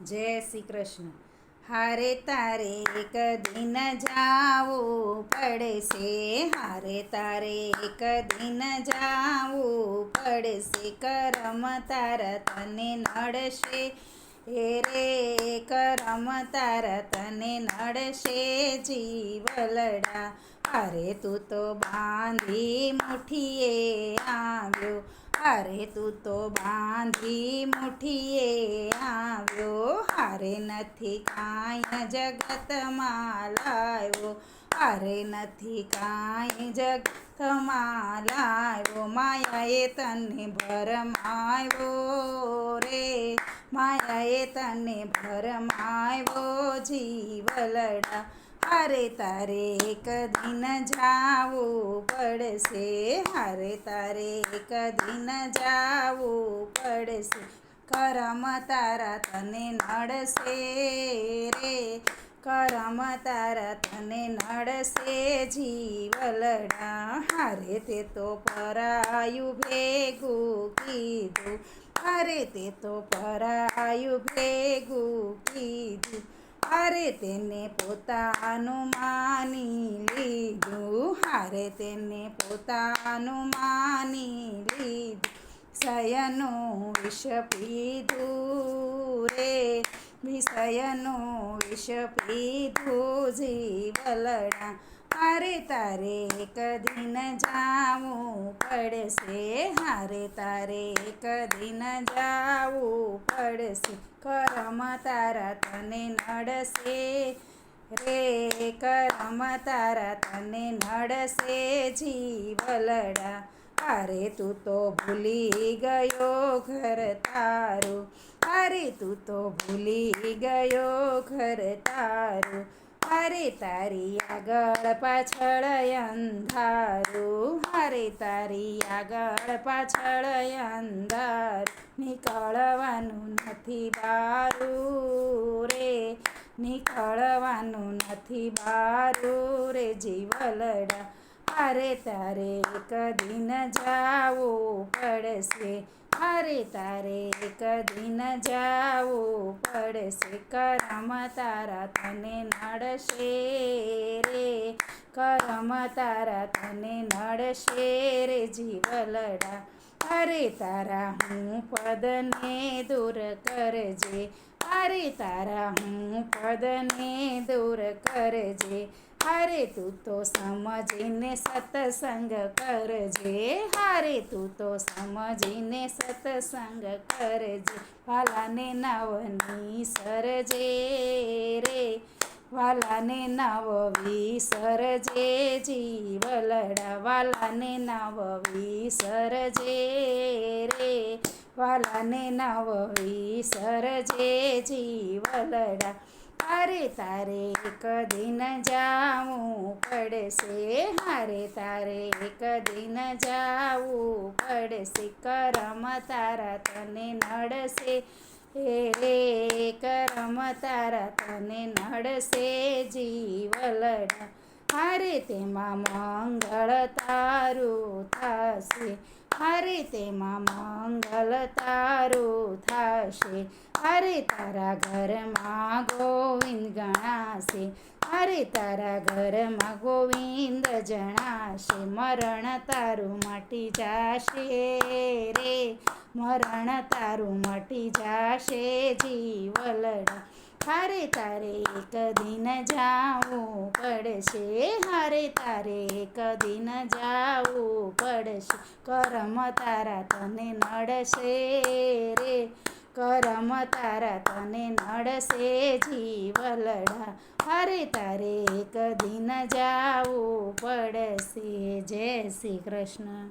જય શ્રી કૃષ્ણ. હારે તારે એક દિન જાવું પડશે, હારે તારે એક દિન જાવું પડશે, કરમ તારા તને નડશે. એ રે, કરમ તારા તને નડશે જીવલડા અરે તું તો બાંધી મુઠીએ આવ્યો અરે તું તો બાંધી મુઠીએ આવ્યો. હારે નથી કાંઈ જગતમાં લાવ્યો. હારે નથી કાંઈ જગતમાં લાવ્યો. માયાએ તને ભરમાવ્યો રે. માયાએ તને ભરમાવ્યો. જીવલડા હારે તારે કદી ન જાવું પડશે. હારે તારે કદી ન જાવું પડશે. કરમ તારા તને નડશે રે. કરમ તારા તને નડશે જીવલડા. હારે તે તો પરાયું ભેગું કીધું. હારે તે તો પરાયું ભેગું કીધું. અરે તેને પોતાનું માની લીધું. હારે તેને પોતાનું માની લીધું. સયનું વિષ પીધું રે. વિષયનું વિષ પીધું જીવલડા. હારે તારે કદી ન જાવું પડશે, હારે તારે એક દિન જાવું પડશે, કરમ તારા તને નડશે. રે કરમ તારા તને નડશે, જીવલડા અરે તું તો ભૂલી ગયો ઘર તારું. અરે તું તો ભૂલી ગયો ઘર તારું. અરે તારી આગળ પાછળ અંધારું હરે તારી આગળ પાછળ અંધાર નીકળવાનું નથી બારું રે નીકળવાનું નથી બારું રે જીવલડા અરે તારે એક દિન જાવું પડશે અરે તારે કદી ન જાવું પડશે, કરમ તારા તને નડશે રે, કરમ તારા તને નડશે રે, જીવલડા. અરે તારા હું પદને દૂર કરજે, અરે તારા હું પદને દૂર કરજે હારે તું તો સમજીને સત્સંગ કરજે. હારે તું તો સમજીને સત્સંગ કરજે. વાલાને નવની સરજે રે. વાલાને નવવી સરજે. જીવલડા વાલાને નવવી સરજે રે. વાલાને નવવી સરજે. જીવલડા હારે તારે એક દિન જાવું પડશે. હારે તારે એક દિન જાવું પડશે. કરમ તારા તને નડશે. રે કરમ તારા તને નડશે. જીવલડા હારે તેમાં મંગળ તારું થશે. હારે તેમાં મંગલ તારું થશે અરે તારા ઘરમાં ગોવિંદ ગણાશે. અરે તારા ઘરમાં ગોવિંદ જણાશે. મરણ તારું મટી જાશે રે. મરણ તારું મટી જાશે જીવલડા હારે તારે એક દિન જાવું પડશે. હારે તારે એક દિન જાવું પડશે. કરમ તારા તને નડશે રે. કરમ તારા તને નડશે જીવલડા. હારે તારે એક દિન જાવું પડશે. જય શ્રી કૃષ્ણ.